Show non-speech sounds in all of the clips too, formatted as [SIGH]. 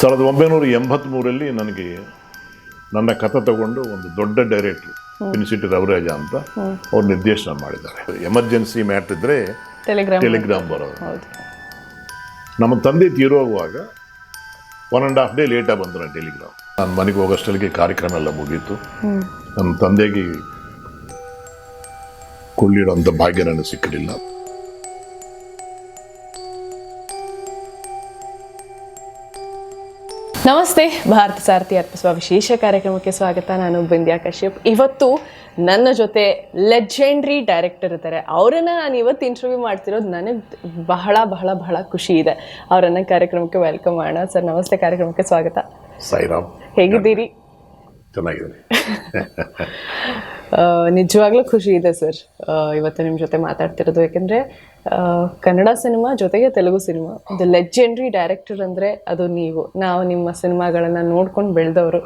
ಸಾವಿರದ ಒಂಬೈನೂರ ಎಂಬತ್ತ್ಮೂರಲ್ಲಿ ನನಗೆ ನನ್ನ ಕಥೆ ತಗೊಂಡು ಒಂದು ದೊಡ್ಡ ಡೈರೆಕ್ಟ್ರು ಪಿನಿಸಿಟಿ ರವರಾಜ ಅಂತ ಅವ್ರು ನಿರ್ದೇಶನ ಮಾಡಿದ್ದಾರೆ. ಎಮರ್ಜೆನ್ಸಿ ಮ್ಯಾಟ್ ಇದ್ದರೆ ಟೆಲಿಗ್ರಾಮ್ ಬರೋದು. ನಮ್ಮ ತಂದೆ ತೀರೋಗುವಾಗ ಒನ್ ಆ್ಯಂಡ್ ಹಾಫ್ ಡೇ ಲೇಟಾಗಿ ಬಂತು ನನ್ನ ಟೆಲಿಗ್ರಾಮ್ ನಾನು ಮನೆಗೆ ಹೋಗೋಷ್ಟಲ್ಲಿಗೆ ಕಾರ್ಯಕ್ರಮ ಎಲ್ಲ ಮುಗೀತು. ನನ್ನ ತಂದೆಗೆ ಕೊಳ್ಳಿಡೋಂಥ ಭಾಗ್ಯ ನನಗೆ ಸಿಕ್ಕಲಿಲ್ಲ ನಮಸ್ತೆ ಭಾರತ ಸಾರಥಿ ಅರ್ಪಿಸುವ ವಿಶೇಷ ಕಾರ್ಯಕ್ರಮಕ್ಕೆ ಸ್ವಾಗತ. ನಾನು ಬಿಂದ್ಯಾ ಕಶ್ಯಪ್. ಇವತ್ತು ನನ್ನ ಜೊತೆ ಲೆಜೆಂಡ್ರಿ ಡೈರೆಕ್ಟರ್ ಇದ್ದಾರೆ. ಅವರನ್ನ ನಾನು ಇವತ್ತು ಇಂಟರ್ವ್ಯೂ ಮಾಡ್ತಿರೋದು ನನಗೆ ಬಹಳ ಬಹಳ ಬಹಳ ಖುಷಿ ಇದೆ. ಅವರನ್ನ ಕಾರ್ಯಕ್ರಮಕ್ಕೆ ವೆಲ್ಕಮ್ ಮಾಡೋಣ. ಸರ್ ನಮಸ್ತೆ ಕಾರ್ಯಕ್ರಮಕ್ಕೆ ಸ್ವಾಗತ. ಸಾಯಿರಾಮ್. ಹೇಗಿದ್ದೀರಿ? ಚೆನ್ನಾಗಿದೆ [LAUGHS] ಆ, ನಿಜವಾಗ್ಲೂ ಖುಷಿ ಇದೆ ಸರ್. ಇವತ್ತು ನಿಮ್ಮ ಜೊತೆ ಮಾತಾಡ್ತಿರೋದು. ಯಾಕೆಂದರೆ ಕನ್ನಡ ಸಿನಿಮಾ ಜೊತೆಗೆ ತೆಲುಗು ಸಿನಿಮಾ. ಒಂದು ಲೆಜೆಂಡ್ರಿ ಡೈರೆಕ್ಟರ್ ಅಂದರೆ ಅದು ನೀವು. ನಾವು ನಿಮ್ಮ ಸಿನಿಮಾಗಳನ್ನು ನೋಡ್ಕೊಂಡು ಬೆಳೆದವರು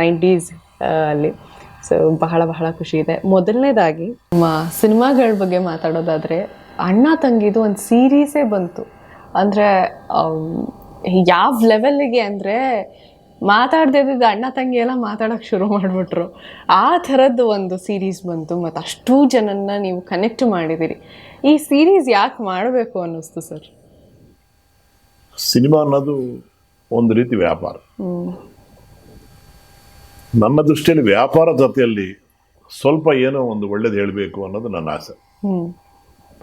ನೈಂಟೀಸ್ ಅಲ್ಲಿ. ಸೊ ಬಹಳ ಬಹಳ ಖುಷಿ ಇದೆ. ಮೊದಲನೇದಾಗಿ ನಮ್ಮ ಸಿನಿಮಾಗಳ ಬಗ್ಗೆ ಮಾತಾಡೋದಾದರೆ ಅಣ್ಣ ತಂಗಿದು ಒಂದು ಸೀರೀಸೇ ಬಂತು. ಅಂದರೆ ಯಾವ ಲೆವೆಲ್ಲಿಗೆ ಅಂದರೆ ಮಾತಾಡ್ದೇ ಇದ್ದಿದ್ದು ಅಣ್ಣ ತಂಗಿ ಎಲ್ಲ ಮಾತಾಡೋಕೆ ಶುರು ಮಾಡಿಬಿಟ್ರು. ಆ ಥರದ್ದು ಒಂದು ಸೀರೀಸ್ ಬಂತು ಮತ್ತು ಅಷ್ಟು ಜನನ್ನ ನೀವು ಕನೆಕ್ಟ್ ಮಾಡಿದ್ದೀರಿ. ಈ ಸೀರೀಸ್ ಯಾಕೆ ಮಾಡಬೇಕು ಅನ್ನಿಸ್ತು ಸರ್? ಸಿನಿಮಾ ಅನ್ನೋದು ಒಂದು ರೀತಿ ವ್ಯಾಪಾರ. ನನ್ನ ದೃಷ್ಟಿಯಲ್ಲಿ ವ್ಯಾಪಾರ ಜೊತೆಯಲ್ಲಿ ಸ್ವಲ್ಪ ಏನೋ ಒಂದು ಒಳ್ಳೇದು ಹೇಳಬೇಕು ಅನ್ನೋದು ನನ್ನ ಆಸೆ.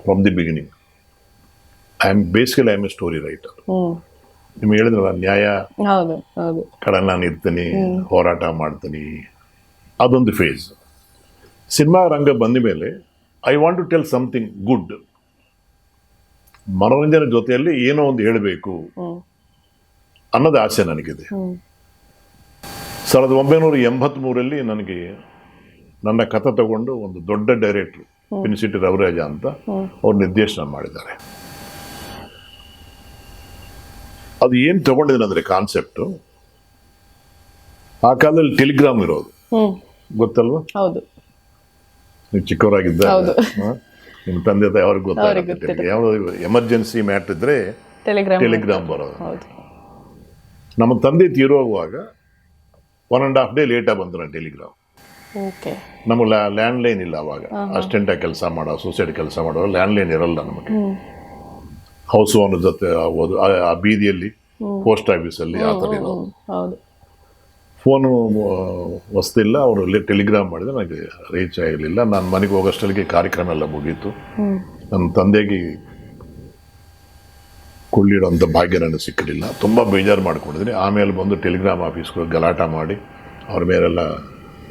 From the beginning I am basically I am a story writer ನಿಮ್ಗೆ ಹೇಳಿದ್ರಲ್ಲ ನ್ಯಾಯ ಹೌದು ಹೌದು. ಕಡೆ ನಾನು ಇರ್ತೀನಿ ಹೋರಾಟ ಮಾಡ್ತೀನಿ. ಅದೊಂದು ಫೇಸ್ ಸಿನಿಮಾ ರಂಗ ಬಂದ ಮೇಲೆ I want to tell something good ಮನೋರಂಜನೆ ಜೊತೆಯಲ್ಲಿ ಏನೋ ಒಂದು ಹೇಳಬೇಕು ಅನ್ನೋದು ಆಸೆ ನನಗಿದೆ. ಸಾವಿರದ ಒಂಬೈನೂರ ಎಂಬತ್ತ್ಮೂರಲ್ಲಿ ನನಗೆ ನನ್ನ ಕಥೆ ತಗೊಂಡು ಒಂದು ದೊಡ್ಡ ಡೈರೆಕ್ಟ್ರು ಪಿನ್ಸಿಟಿ ರವಿರಾಜ ಅಂತ ಅವ್ರು ನಿರ್ದೇಶನ ಮಾಡಿದ್ದಾರೆ. ಅದು ಏನು ತಗೊಂಡಿದ್ದೀನಿ ಅಂದರೆ ಕಾನ್ಸೆಪ್ಟು ಆ ಕಾಲದಲ್ಲಿ ಟೆಲಿಗ್ರಾಮ್ ಇರೋದು. ಗೊತ್ತಲ್ವಾ? ಹೌದು. ನೀವು ಚಿಕ್ಕವರಾಗಿದ್ದ. ನಿಮ್ಮ ತಂದೆ ತಾಯಿ ಅವ್ರಿಗೆ ಗೊತ್ತಾಗುತ್ತೆ ಯಾವುದು ಎಮರ್ಜೆನ್ಸಿ ಮ್ಯಾಟ್ ಇದ್ರೆ ಟೆಲಿಗ್ರಾಮ್ ಬರೋದು. ನಮ್ಮ ತಂದೆ ತೀರೋಗುವಾಗ ಒನ್ ಆ್ಯಂಡ್ ಹಾಫ್ ಡೇ ಲೇಟಾಗಿ ಬಂತು ನನ್ನ ಟೆಲಿಗ್ರಾಮ್ ಓಕೆ ನಮಗೆ ಲ್ಯಾಂಡ್ಲೈನ್ ಇಲ್ಲ ಅವಾಗ. ಅಸ್ಟೆಂಟಾಗಿ ಕೆಲಸ ಮಾಡೋ ಸೊಸೈಟಿ ಕೆಲಸ ಮಾಡೋ ಲ್ಯಾಂಡ್ಲೈನ್ ಇರಲ್ಲ ನಮಗೆ. ಹೌಸ್ ಓನರ್ ಜೊತೆ ಆಗ್ಬೋದು ಆ- ಆ ಬೀದಿಯಲ್ಲಿ ಪೋಸ್ಟ್ ಆಫೀಸಲ್ಲಿ ಆ ಥರ ಇರೋದು. ಹೌದು. ಫೋನು ವಸ್ತಿಲ್ಲ ಅವರು ಟೆಲಿಗ್ರಾಮ್ ಮಾಡಿದ್ರೆ ನನಗೆ ರೀಚ್ ಆಗಿರಲಿಲ್ಲ ನಾನು ಮನೆಗೆ ಹೋಗೋಷ್ಟಲ್ಲಿಗೆ ಕಾರ್ಯಕ್ರಮ ಎಲ್ಲ ಮುಗೀತು. ನನ್ನ ತಂದೆಗೆ ಕೊಳ್ಳಿಡೋಂಥ ಭಾಗ್ಯ ನನಗೆ ಸಿಕ್ಕಲಿಲ್ಲ. ತುಂಬ ಬೇಜಾರು ಮಾಡ್ಕೊಂಡಿದ್ದೀನಿ. ಆಮೇಲೆ ಬಂದು ಟೆಲಿಗ್ರಾಮ್ ಆಫೀಸ್ಗೆ ಗಲಾಟ ಮಾಡಿ ಅವ್ರ ಮೇಲೆಲ್ಲ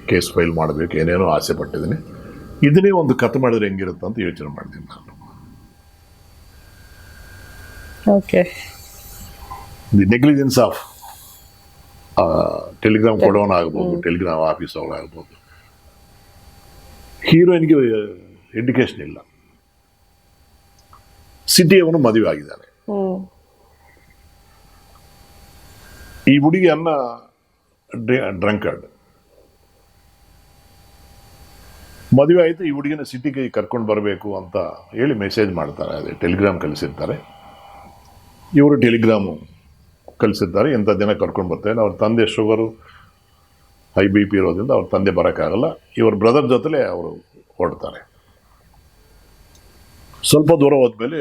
ಕೇಸ್ ಫೈಲ್ ಮಾಡಬೇಕು ಏನೇನೋ ಆಸೆ ಪಟ್ಟಿದ್ದೀನಿ. ಇದನ್ನೇ ಒಂದು ಕತೆ ಮಾಡಿದ್ರೆ ಹೆಂಗಿರುತ್ತೆ ಅಂತ ಯೋಚನೆ ಮಾಡಿದ್ದೀನಿ ನಾನು. Okay the negligence of telegram ಕೊಡೋನ್ ಆಗ್ಬೋದು ಟೆಲಿಗ್ರಾಮ್ ಆಫೀಸ್ ಆಗ್ಬೋದು. ಹೀರೋಯಿನ್ಗೆ ಎಡ್ಯುಕೇಶನ್ ಇಲ್ಲ. ಸಿಟಿಯವನು ಮದುವೆ ಆಗಿದ್ದಾನೆ. ಈ ಹುಡುಗಿ ಅನ್ನ ಡ್ರಂಕರ್ಡ್ ಮದುವೆ ಆಯಿತು ಈ ಹುಡುಗಿನ ಸಿಟಿಗೆ ಕರ್ಕೊಂಡು ಬರಬೇಕು ಅಂತ ಹೇಳಿ ಮೆಸೇಜ್ ಮಾಡ್ತಾರೆ ಅದೇ ಟೆಲಿಗ್ರಾಮ್ ಕಳಿಸಿರ್ತಾರೆ. ಇವರು ಟೆಲಿಗ್ರಾಮು ಕಳಿಸಿದ್ದಾರೆ ಇಂಥ ದಿನ ಕರ್ಕೊಂಡು ಬರ್ತಾರೆ ಅವ್ರ ತಂದೆ ಶುಗರು ಹೈ ಬಿ ಪಿ ಇರೋದ್ರಿಂದ ಅವ್ರ ತಂದೆ ಬರೋಕ್ಕಾಗಲ್ಲ. ಇವ್ರ ಬ್ರದರ್ ಜೊತೆಲೇ ಅವರು ಹೊರಡ್ತಾರೆ. ಸ್ವಲ್ಪ ದೂರ ಹೋದ್ಮೇಲೆ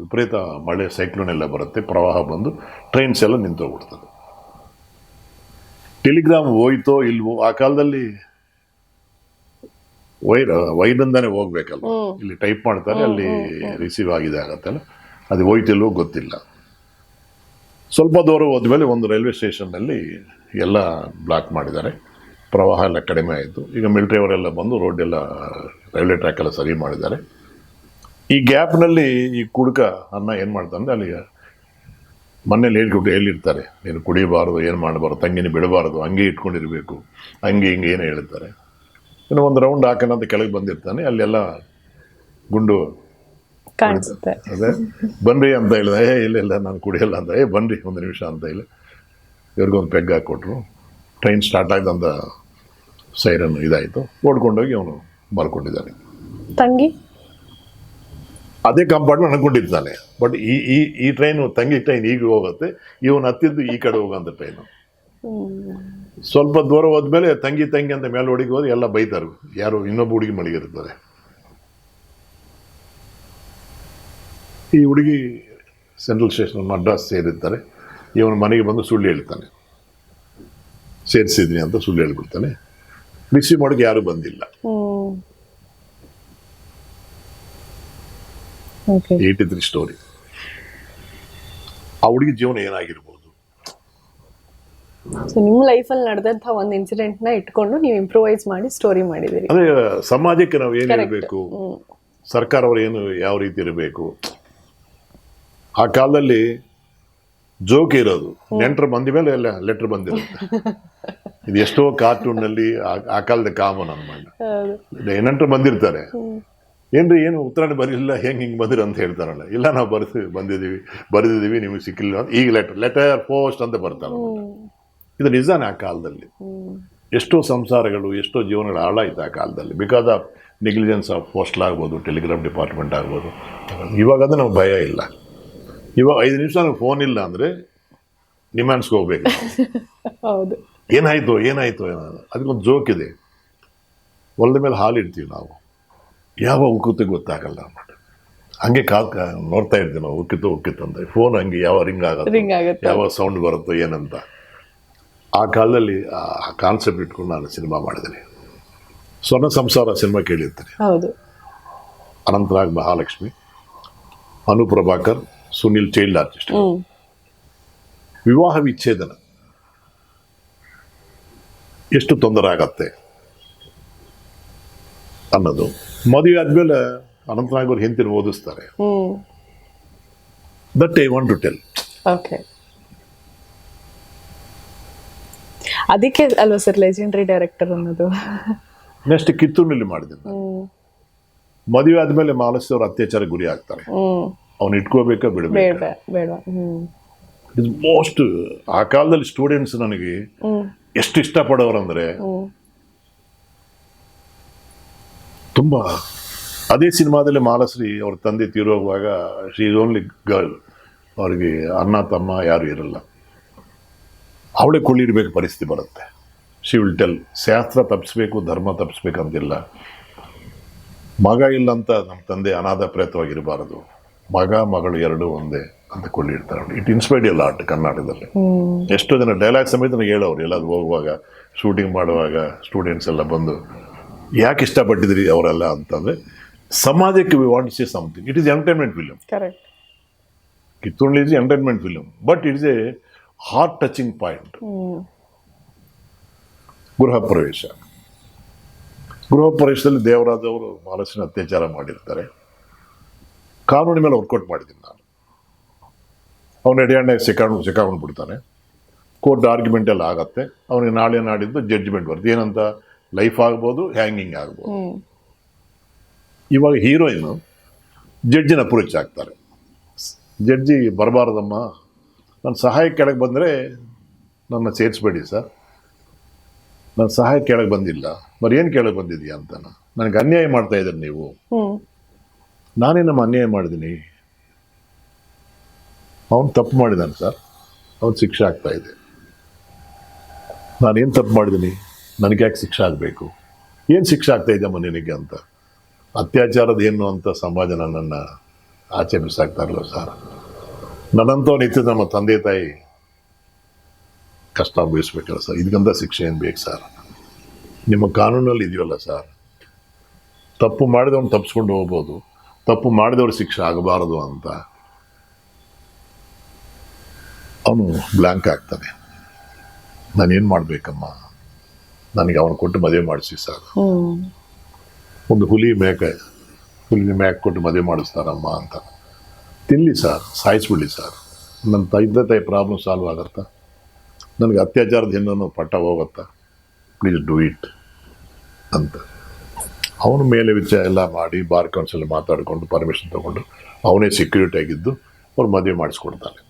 ವಿಪರೀತ ಮಳೆ ಸೈಕ್ಲೋನ್ ಎಲ್ಲ ಬರುತ್ತೆ ಪ್ರವಾಹ ಬಂದು ಟ್ರೈನ್ಸ್ ಎಲ್ಲ ನಿಂತೋಗ್ಬಿಡ್ತದೆ. ಟೆಲಿಗ್ರಾಮ್ ಹೋಯ್ತೋ ಇಲ್ವೋ ಆ ಕಾಲದಲ್ಲಿ ವೈರ್ ವೈರಿಂದಾನೆ ಹೋಗ್ಬೇಕಲ್ಲ ಇಲ್ಲಿ ಟೈಪ್ ಮಾಡ್ತಾರೆ ಅಲ್ಲಿ ರಿಸೀವ್ ಆಗಿದೆ ಆಗತ್ತಲ್ಲ. ಅದು ಹೋಯ್ತಿಲ್ವೋ ಗೊತ್ತಿಲ್ಲ. ಸ್ವಲ್ಪ ದೂರ ಹೋದ್ಮೇಲೆ ಒಂದು ರೈಲ್ವೆ ಸ್ಟೇಷನ್ನಲ್ಲಿ ಎಲ್ಲ ಬ್ಲಾಕ್ ಮಾಡಿದ್ದಾರೆ. ಪ್ರವಾಹ ಎಲ್ಲ ಕಡಿಮೆ ಆಯಿತು. ಈಗ ಮಿಲ್ಟ್ರಿ ಅವರೆಲ್ಲ ಬಂದು ರೋಡ್ ಎಲ್ಲ, ರೈಲ್ವೆ ಟ್ರ್ಯಾಕ್ ಎಲ್ಲ ಸರಿ ಮಾಡಿದ್ದಾರೆ. ಈ ಗ್ಯಾಪ್ನಲ್ಲಿ ಈ ಕುಡುಕ ಅನ್ನ ಏನು ಮಾಡ್ತಾನೆ ಅಲ್ಲಿ ಮನೇಲಿ ಹೇಳ್ಕೊಟ್ಟು ಎಲ್ಲಿರ್ತಾರೆ? ನೀನು ಕುಡಿಬಾರ್ದು, ಏನು ಮಾಡಬಾರ್ದು, ತಂಗಿನ ಬಿಡಬಾರ್ದು ಹಂಗೆ ಇಟ್ಕೊಂಡಿರಬೇಕು. ಹಂಗೆ ಹಿಂಗೆ ಏನು ಹೇಳ್ತಾರೆ. ಇನ್ನು ಒಂದು ರೌಂಡ್ ಹಾಕೋಣ ಅಂತ ಕೆಳಗೆ ಬಂದಿರ್ತಾನೆ. ಅಲ್ಲೆಲ್ಲ ಗುಂಡು ಕಾಣಿಸುತ್ತೆ. ಅದೇ ಬನ್ರಿ ಅಂತ ಹೇಳಿದೆ. ಏ ಇಲ್ಲ ಇಲ್ಲ ನಾನು ಕುಡಿಯಲ್ಲ ಅಂತ. ಏ ಬನ್ರಿ ಒಂದು ನಿಮಿಷ ಅಂತ ಹೇಳಿ. ಇವ್ರಿಗೊಂದು ಪೆಗ್ ಹಾಕ್ಕೊಟ್ರು. ಟ್ರೈನ್ ಸ್ಟಾರ್ಟ್ ಆಗಿದಂಥ ಸೈರನ್ ಇದಾಯಿತು. ಓಡ್ಕೊಂಡೋಗಿ ಅವನು ಮಲ್ಕೊಂಡಿದ್ದಾನೆ. ತಂಗಿ? ಅದೇ ಕಂಪಾರ್ಟ್ಮೆಂಟ್ ಅನ್ಕೊಂಡಿದ್ದಾನೆ. ಬಟ್ ಈ ಈ ಈ ಟ್ರೈನು ತಂಗಿ ಟ್ರೈನ್ ಈಗ ಹೋಗುತ್ತೆ. ಇವನು ಹತ್ತಿದ್ದು ಈ ಕಡೆ ಹೋಗೋಂಥ ಟ್ರೈನು ಸ್ವಲ್ಪ ದೂರ ಹೋದ್ಮೇಲೆ ತಂಗಿ ತಂಗಿ ಅಂತ ಮೇಲೆ ಹುಡುಗಿ ಹೋದ್ರೆ ಎಲ್ಲ ಬೈತಾರೆ. ಯಾರು ಇನ್ನೊಬ್ಬ ಹುಡುಗಿ ಮಲಗಿರ್ತಾರೆ. ಈ ಹುಡುಗಿ ಸೆಂಟ್ರಲ್ ಸ್ಟೇಷನ್ ಮಡ್ರಾಸ್ ಸೇರಿರ್ತಾರೆ. ಇವನು ಮನೆಗೆ ಬಂದು ಸುಳ್ಳು ಹೇಳ್ತಾನೆ. ಸೇರಿಸಿದ್ನಿ ಅಂತ ಸುಳ್ಳು ಹೇಳ್ಬಿಡ್ತಾನೆ. ರಿಸೀವ್ ಮಾಡೋಕೆ ಯಾರು ಬಂದಿಲ್ಲ. ಏಟಿ ತ್ರೀ ಸ್ಟೋರಿ ಆ ಹುಡುಗಿ ಜೀವನ ಏನಾಗಿರ್ಬೋದು? ಸೊ ನಿಮ್ಮ ಲೈಫಲ್ಲಿ ನಡೆದಂಥ ಒಂದು ನ ಇಟ್ಕೊಂಡು ನೀವು ಇಂಪ್ರೂವೈಸ್ ಮಾಡಿ ಸ್ಟೋರಿ ಮಾಡಿದ್ದೀರಿ. ಅಂದ್ರೆ ಸಮಾಜಕ್ಕೆ ನಾವು ಏನು ಹೇಳ್ಬೇಕು? ಇರಬೇಕು ಸರ್ಕಾರವರು ಏನು ಯಾವ ರೀತಿ ಇರಬೇಕು? ಆ ಕಾಲದಲ್ಲಿ ಜೋಕ್ ಇರೋದು. ನೆಂಟರು ಬಂದ ಮೇಲೆ ಎಲ್ಲ ಲೆಟ್ರ್ ಬಂದಿರುತ್ತೆ. [LAUGHS] ಇದು ಎಷ್ಟೋ ಕಾರ್ಟೂನ್ನಲ್ಲಿ ಆ- ಆ ಕಾಲದ ಕಾಮನ್ ಅನ್ಮಾಡ ನೆಂಟರು ಬಂದಿರ್ತಾರೆ. ಏನ್ರಿ ಏನು ಉತ್ತರ ಬರಲಿಲ್ಲ ಹೆಂಗೆ ಹಿಂಗೆ ಬಂದಿರ ಅಂತ ಹೇಳ್ತಾರಲ್ಲ. ಇಲ್ಲ ನಾವು ಬರೆದು ಬಂದಿದ್ದೀವಿ ಬರೆದಿದ್ದೀವಿ ನಿಮಗೆ ಸಿಕ್ಕಿಲ್ಲ ಅಂತ. ಈಗ ಲೆಟರ್ ಲೆಟರ್ ಪೋಸ್ಟ್ ಅಂತ ಬರ್ತಾರೆ ಇದು ನಿಜಾನೇ ಆ ಕಾಲದಲ್ಲಿ. ಎಷ್ಟೋ ಸಂಸಾರಗಳು ಎಷ್ಟೋ ಜೀವನಗಳು ಹಾಳಾಯ್ತು ಆ ಕಾಲದಲ್ಲಿ. Because of negligence of post ಆಗ್ಬೋದು ಟೆಲಿಗ್ರಾಮ್ ಡಿಪಾರ್ಟ್ಮೆಂಟ್ ಆಗ್ಬೋದು. ಇವಾಗ ಅದು ನಮ್ಗೆ ಭಯ ಇಲ್ಲ. ಇವಾಗ ಐದು ನಿಮಿಷ ನನಗೆ ಫೋನ್ ಇಲ್ಲ ಅಂದರೆ ನಿಮ್ಯಾನ್ಸ್ಗೆ ಹೋಗ್ಬೇಕು. [LAUGHS] ಹೌದು. ಏನಾಯ್ತು ಏನಾಯ್ತು ಅದಕ್ಕೊಂದು ಜೋಕ್ ಇದೆ. ಹೊಲದ ಮೇಲೆ ಹಾಲು ಇಡ್ತೀವಿ ನಾವು. ಯಾವ ಉಕ್ಕುತ್ತೆ ಗೊತ್ತಾಗಲ್ಲ ಅನ್ಬಿಟ್ಟು. ಹಂಗೆ ಕಾಲ್ ಕ- ನೋಡ್ತಾ ಇರ್ತೀವಿ ನಾವು ಉಕ್ಕಿತ್ತು ಉಕ್ಕಿತ್ತು ಅಂತ. ಫೋನ್ ಹಂಗೆ ಯಾವ ರಿಂಗ್ ಆಗುತ್ತೆ ರಿಂಗ್ ಆಗುತ್ತೆ. ಯಾವ ಸೌಂಡ್ ಬರುತ್ತೋ ಏನಂತ. ಆ ಕಾಲದಲ್ಲಿ ಆ ಕಾನ್ಸೆಪ್ಟ್ ಇಟ್ಕೊಂಡು ನಾನು ಸಿನಿಮಾ ಮಾಡಿದ್ದೀನಿ. ಸ್ವರ್ಣ ಸಂಸಾರ ಸಿನಿಮಾ ಕೇಳಿರ್ತೀನಿ. ಹೌದು. ಅನಂತನಾಗ್ ಮಹಾಲಕ್ಷ್ಮಿ ಅನು ಪ್ರಭಾಕರ್ ಸುನಿಲ್ ಚೈಲ್ಡ್ ಆರ್ಟಿಸ್ಟ್ ವಿವಾಹ ವಿಚ್ಛೇದನ. ಎಷ್ಟು ತೊಂದರೆ ಆಗತ್ತೆ? ಅನ್ನೋದು. ಮದುವೆ ಆದ್ಮೇಲೆ ಅನಂತನಾಗ್ ಅವ್ರು ಹಿಂತಿನ ಓದಿಸ್ತಾರೆ. That I want to tell okay ಅದಕ್ಕೆ ಅಲ್ವಾ ಸರ್ ಲೆಜೆಂಡ್ರಿ ಡೈರೆಕ್ಟರ್ ಅನ್ನೋದು? ನೆಕ್ಸ್ಟ್ ಕಿತ್ತೂರಿನಲ್ಲಿ. ಹ್ಮ್. ಮದುವೆ ಆದ್ಮೇಲೆ ಮಾಲಸಿ ಅವ್ರ ಅತ್ಯಾಚಾರ ಗುರಿ ಆಗ್ತಾರೆ. ಅವ್ನು ಇಟ್ಕೋಬೇಕಾ ಬಿಡಬೇಕು? ಬೇಡ ಮೋಸ್ಟ್ ಆ ಕಾಲದಲ್ಲಿ ಸ್ಟೂಡೆಂಟ್ಸ್ ನನಗೆ ಎಷ್ಟು ಇಷ್ಟಪಡೋರು ಅಂದ್ರೆ ತುಂಬ. ಅದೇ ಸಿನಿಮಾದಲ್ಲಿ ಮಾಲಶ್ರೀ ಅವ್ರ ತಂದೆ ತೀರೋಗುವಾಗ ಶಿ ಇಸ್ ಓನ್ಲಿ ಗರ್ಲ್ ಅವ್ರಿಗೆ ಅಣ್ಣ ತಮ್ಮ ಯಾರು ಇರಲ್ಲ. ಅವಳೇ ಕೊಳ್ಳಿರ್ಬೇಕು ಪರಿಸ್ಥಿತಿ ಬರುತ್ತೆ. ಶಿ ವಿಲ್ ಟೆಲ್ ಶಾಸ್ತ್ರ ತಪ್ಪಿಸ್ಬೇಕು ಧರ್ಮ ತಪ್ಪಿಸ್ಬೇಕಂತಿಲ್ಲ ಮಗ ಇಲ್ಲ ಅಂತ ನಮ್ಮ ತಂದೆ ಅನಾಥ ಪ್ರೇತವಾಗಿರಬಾರದು ಮಗ ಮಗಳು ಎರಡು ಒಂದೇ ಅಂತ ಕೊಳ್ಳಿರ್ತಾರೆ ಇಟ್ ಇನ್ಸ್ಪೈರ್ಡ್ ಎಲ್ಲ ಆರ್ಟ್ ಕರ್ನಾಟಕದಲ್ಲಿ. ಎಷ್ಟೋ ಜನ ಡೈಲಾಗ್ ಸಮೇತ ನನಗೆ ಹೇಳೋರು ಎಲ್ಲಾದ್ರು ಹೋಗುವಾಗ ಶೂಟಿಂಗ್ ಮಾಡುವಾಗ ಸ್ಟೂಡೆಂಟ್ಸ್ ಎಲ್ಲ ಬಂದು ಯಾಕೆ ಇಷ್ಟಪಟ್ಟಿದ್ರಿ ಅವರೆಲ್ಲ? ಅಂತಂದರೆ ಸಮಾಜಕ್ಕೆ we want see something it is entertainment film correct ಕಿತ್ತೂರ್ಲಿ is entertainment film but it is a heart touching point Griha Pravesha. Griha ಪ್ರವೇಶದಲ್ಲಿ Devaraj ಅವರು ಮಾನಸಿನ ಅತ್ಯಾಚಾರ ಮಾಡಿರ್ತಾರೆ. ಕಾನೂನಿನ ಮೇಲೆ ವರ್ಕೌಟ್ ಮಾಡಿದ್ದೀನಿ ನಾನು. ಅವನು ಎಡೆಯಣ್ಣೆ ಸಿಕ್ಕಾಕೊಂಡು ಸಿಕ್ಕಾಕೊಂಡು ಬಿಡ್ತಾನೆ. ಕೋರ್ಟ್ ಆರ್ಗ್ಯುಮೆಂಟ್ ಎಲ್ಲ ಆಗತ್ತೆ. ಅವನಿಗೆ ನಾಳೆ ನಾಡಿದ್ದು ಜಡ್ಜ್ಮೆಂಟ್ ಬರುತ್ತೆ. ಏನಂತ ಲೈಫ್ ಆಗ್ಬೋದು ಹ್ಯಾಂಗಿಂಗ್ ಆಗ್ಬೋದು. ಇವಾಗ ಹೀರೋಯಿನ್ ಜಡ್ಜಿನ ಅಪ್ರೋಚ್ ಆಗ್ತಾರೆ. ಜಡ್ಜಿ ಬರಬಾರ್ದಮ್ಮ. ನನ್ನ ಸಹಾಯ ಕೆಳಗೆ ಬಂದರೆ ನನ್ನ ಸೇರಿಸ್ಬೇಡಿ ಸರ್. ನನ್ನ ಸಹಾಯ ಕೆಳಗೆ ಬಂದಿಲ್ಲ. ಮರೇನು ಏನು ಕೆಳಗೆ ಬಂದಿದೆಯಾ ಅಂತ ನನಗೆ ಅನ್ಯಾಯ ಮಾಡ್ತಾ ಇದ್ದೀರಿ ನೀವು. ನಾನೇ ನಮ್ಮ ಅನ್ಯಾಯ ಮಾಡಿದ್ದೀನಿ. ಅವನು ತಪ್ಪು ಮಾಡಿದ್ದಾನೆ ಸರ್. ಅವನು ಶಿಕ್ಷೆ ಆಗ್ತಾ ಇದೆ. ನಾನೇನು ತಪ್ಪು ಮಾಡಿದ್ದೀನಿ? ನನಗೆ ಯಾಕೆ ಶಿಕ್ಷೆ ಆಗಬೇಕು? ಏನು ಶಿಕ್ಷೆ ಆಗ್ತಾ ಇದೆಯಮ್ಮ ನಿನಗೆ ಅಂತ? ಅತ್ಯಾಚಾರದ ಏನು ಅಂತ ಸಮಾಜ ನನ್ನನ್ನು ಆಚೆ ಬಿಸಾಕ್ತಾ ಇರಲ್ಲ ಸರ್. ನನ್ನಂತವ್ ನಿತ್ಯ ನಮ್ಮ ತಂದೆ ತಾಯಿ ಕಷ್ಟ ಅನುಭವಿಸ್ಬೇಕಲ್ಲ ಸರ್. ಇದಕ್ಕಂತ ಶಿಕ್ಷೆ ಏನು ಬೇಕು ಸರ್? ನಿಮ್ಮ ಕಾನೂನಲ್ಲಿ ಇದೆಯಲ್ಲ ಸರ್. ತಪ್ಪು ಮಾಡಿದವನು ತಪ್ಪಿಸ್ಕೊಂಡು ಹೋಗ್ಬೋದು. ತಪ್ಪು ಮಾಡಿದವ್ರ ಶಿಕ್ಷೆ ಆಗಬಾರದು ಅಂತ. ಅವನು ಬ್ಲ್ಯಾಂಕ್ ಆಗ್ತಾನೆ. ನಾನೇನು ಮಾಡಬೇಕಮ್ಮ? ನನಗೆ ಅವನು ಕೊಟ್ಟು ಮದುವೆ ಮಾಡಿಸಿ ಸರ್ ಒಂದು ಹುಲಿ ಮೇಕೆ ಹುಲಿ ಮೇಕೆ ಕೊಟ್ಟು ಮದುವೆ ಮಾಡಿಸ್ತಾರಮ್ಮ ಅಂತ. ತಿನ್ನಲಿ ಸರ್ ಸಾಯಿಸ್ಬಿಡ್ಲಿ ಸರ್. ನನ್ನ ತಂದೆ ತಾಯಿ ಪ್ರಾಬ್ಲಮ್ ಸಾಲ್ವ್ ಆಗತ್ತಾ? ನನಗೆ ಅತ್ಯಾಚಾರದ ಹಿಂದೂ ಪಟ್ಟ ಹೋಗುತ್ತಾ? ಪ್ಲೀಸ್ ಡೂ ಇಟ್ ಅಂತ. ಅವನ ಮೇಲೆ ವಿಚಾರ ಎಲ್ಲ ಮಾಡಿ ಬಾರ್ ಕೌನ್ಸಿಲ್ ಮಾತಾಡಿಕೊಂಡು ಪರ್ಮಿಷನ್ ತಗೊಂಡು ಅವನೇ ಸೆಕ್ಯೂರಿಟಿ ಆಗಿದ್ದು ಅವ್ರು ಮದುವೆ ಮಾಡಿಸ್ಕೊಡ್ತಾನೆ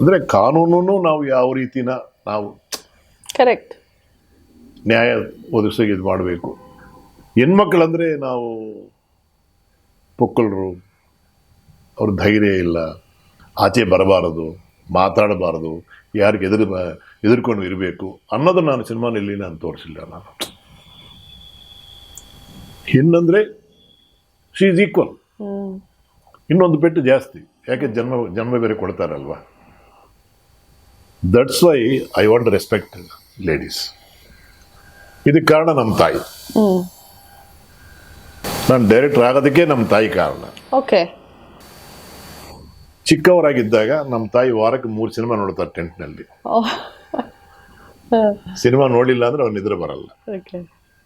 ಅಂದರೆ ಕಾನೂನು ನಾವು ಯಾವ ರೀತಿನ ನಾವು ಕರೆಕ್ಟ್ ನ್ಯಾಯ ಒದಗಿಸಿ ಇದು ಮಾಡಬೇಕು. ಹೆಣ್ಮಕ್ಳಂದರೆ ನಾವು ಪೊಕ್ಕಲರು ಅವ್ರ ಧೈರ್ಯ ಇಲ್ಲ ಆಚೆ ಬರಬಾರದು ಮಾತಾಡಬಾರದು ಯಾರಿಗೆ ಎದುರು ಎದುರ್ಕೊಂಡು ಇರಬೇಕು ಅನ್ನೋದು ನಾನು ಸಿನಿಮಾನಲ್ಲಿ ನಾನು ತೋರಿಸಿಲ್ಲ ನಾನು. ಇನ್ನಂದರೆ ಶಿ ಈಸ್ ಈಕ್ವಲ್ ಇನ್ನೊಂದು ಪೆಟ್ಟು ಜಾಸ್ತಿ. ಯಾಕೆ ಜನ್ಮ ಜನ್ಮ ಬೇರೆ ಕೊಡ್ತಾರಲ್ವಾ? That's why I want respect ladies ಇದಕ್ಕೆ ಕಾರಣ ನಮ್ಮ ತಾಯಿ. ನಾನು ಡೈರೆಕ್ಟರ್ ಆಗೋದಕ್ಕೆ ನಮ್ಮ ತಾಯಿ ಕಾರಣ. ಓಕೆ ಚಿಕ್ಕವರಾಗಿದ್ದಾಗ ನಮ್ಮ ತಾಯಿ ವಾರಕ್ಕೆ ಮೂರು ಸಿನಿಮಾ ನೋಡ್ತಾರೆ ಟೆಂಟ್ನಲ್ಲಿ. ಸಿನಿಮಾ ನೋಡಿಲ್ಲ ಅಂದ್ರೆ ಅವ್ರು ನಿದ್ರೆ ಬರಲ್ಲ.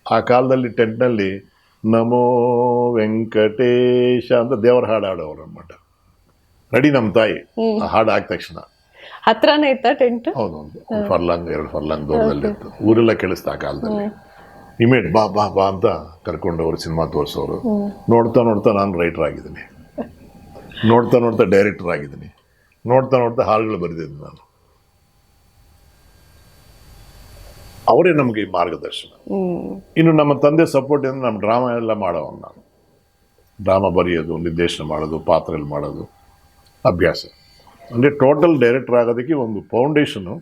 ಆ ಕಾಲದಲ್ಲಿ ಟೆಂಟ್ನಲ್ಲಿ ನಮೋ ವೆಂಕಟೇಶ ಅಂತ ದೇವರ ಹಾಡು ಹಾಡೋರು ಅನ್మాట ನಡಿ ನಮ್ಮ ತಾಯಿ. ಆ ಹಾಡು ಆದ ತಕ್ಷಣ. ಹತ್ರನೇ ಇತ್ತ ಟೆಂಟ್? ಹೌದು ಫರ್ಲಂಗ್ ಎರಡು ಫರ್ಲಾಂಗ್ ದೂರದಲ್ಲಿ ಇತ್ತು ಊರೆಲ್ಲ ಕೇಳಿಸ್ತಾ ಆ ಕಾಲದಲ್ಲಿ. ಇಮೇಡ್ ಬಾ ಬಾ ಬಾ ಅಂತ ಕರ್ಕೊಂಡು ಅವರು ಸಿನಿಮಾ ತೋರಿಸೋರು. ನೋಡ್ತಾ ನೋಡ್ತಾ ನಾನು ರೈಟರ್ ಆಗಿದ್ದೀನಿ. ನೋಡ್ತಾ ನೋಡ್ತಾ ಡೈರೆಕ್ಟರ್ ಆಗಿದ್ದೀನಿ. ನೋಡ್ತಾ ನೋಡ್ತಾ ಹಾಡುಗಳು ಬರೆದಿದ್ದೀನಿ ನಾನು. ಅವರೇ ನಮಗೆ ಈ ಮಾರ್ಗದರ್ಶನ. ಇನ್ನು ನಮ್ಮ ತಂದೆ ಸಪೋರ್ಟ್ ಅಂದರೆ ನಮ್ಮ ಡ್ರಾಮಾ ಎಲ್ಲ ಮಾಡೋವನು ನಾನು. ಡ್ರಾಮಾ ಬರೆಯೋದು ನಿರ್ದೇಶನ ಮಾಡೋದು ಪಾತ್ರಗಳು ಮಾಡೋದು ಅಭ್ಯಾಸ. ಅಂದರೆ ಟೋಟಲ್ ಡೈರೆಕ್ಟರ್ ಆಗೋದಕ್ಕೆ ಒಂದು ಫೌಂಡೇಶನು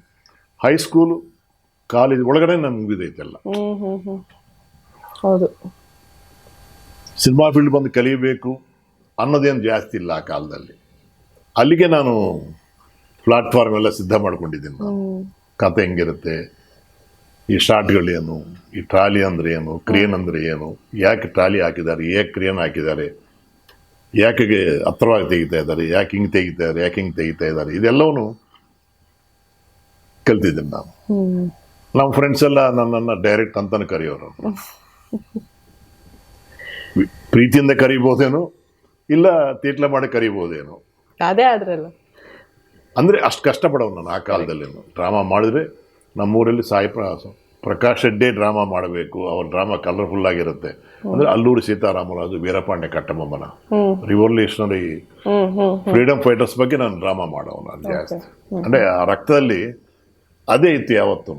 ಹೈಸ್ಕೂಲು ಕಾಲೇಜ್ ಒಳಗಡೆ ನಾನು ಮುಗಿದೈತೆಲ್ಲ ಹೌದು. ಸಿನಿಮಾ ಫೀಲ್ಡ್ ಬಂದು ಕಲಿಯಬೇಕು ಅನ್ನೋದೇನು ಜಾಸ್ತಿ ಇಲ್ಲ ಆ ಕಾಲದಲ್ಲಿ. ಅಲ್ಲಿಗೆ ನಾನು ಪ್ಲಾಟ್ಫಾರ್ಮ್ ಎಲ್ಲ ಸಿದ್ಧ ಮಾಡ್ಕೊಂಡಿದ್ದೀನಿ ನಾನು. ಕತೆ ಹೆಂಗಿರುತ್ತೆ ಈ ಶಾರ್ಟ್ಗಳೇನು ಈ ಟ್ರಾಲಿ ಅಂದರೆ ಏನು? ಕ್ರೇನ್ ಅಂದರೆ ಏನು? ಯಾಕೆ ಟ್ರಾಲಿ ಹಾಕಿದ್ದಾರೆ? ಯಾಕೆ ಕ್ರೇನ್ ಹಾಕಿದ್ದಾರೆ? ಯಾಕೆ ಹತ್ರವಾಗಿ ತೆಗಿತಾ ಇದ್ದಾರೆ? ಯಾಕೆ ಹಿಂಗೆ ತೆಗಿತಾ ಇದ್ದಾರೆ? ಯಾಕೆ ಹಿಂಗೆ ತೆಗಿತಾ ಇದ್ದಾರೆ? ಇದೆಲ್ಲವೂ ಕಲ್ತಿದ್ದೀನಿ ನಾನು. ನಮ್ಮ ಫ್ರೆಂಡ್ಸ್ ಎಲ್ಲ ನನ್ನನ್ನು ಡೈರೆಕ್ಟ್ ಅಂತಲೂ ಕರೆಯೋರು. ಪ್ರೀತಿಯಿಂದ ಕರಿಬೋದೇನು ಇಲ್ಲ ತೀಟ್ಲ ಮಾಡಿ ಕರಿಬೋದೇನು. ಅದೇ ಆದ್ರಲ್ಲ. ಅಂದರೆ ಅಷ್ಟು ಕಷ್ಟಪಡೋನು ನಾನು ಆ ಕಾಲದಲ್ಲಿ ಡ್ರಾಮಾ ಮಾಡಿದ್ರೆ ನಮ್ಮೂರಲ್ಲಿ ಸಾಯಿ ಪ್ರ ಪ್ರಕಾಶ್ ಹೆಡ್ಡೆ ಡ್ರಾಮಾ ಮಾಡಬೇಕು. ಅವ್ರ ಡ್ರಾಮಾ ಕಲರ್ಫುಲ್ ಆಗಿರುತ್ತೆ. ಅಂದ್ರೆ ಅಲ್ಲೂರು ಸೀತಾರಾಮರಾಜು ವೀರಪಾಂಡೆ ಕಟ್ಟಮ್ಮನ ರಿವಲ್ಯೂಷನರಿ ಫ್ರೀಡಮ್ ಫೈಟರ್ಸ್ ಬಗ್ಗೆ ನಾನು ಡ್ರಾಮಾ ಮಾಡೋನು ಜಾಸ್ತಿ. ಅಂದರೆ ಆ ರಕ್ತದಲ್ಲಿ ಅದೇ ಇತ್ತು ಯಾವತ್ತೂ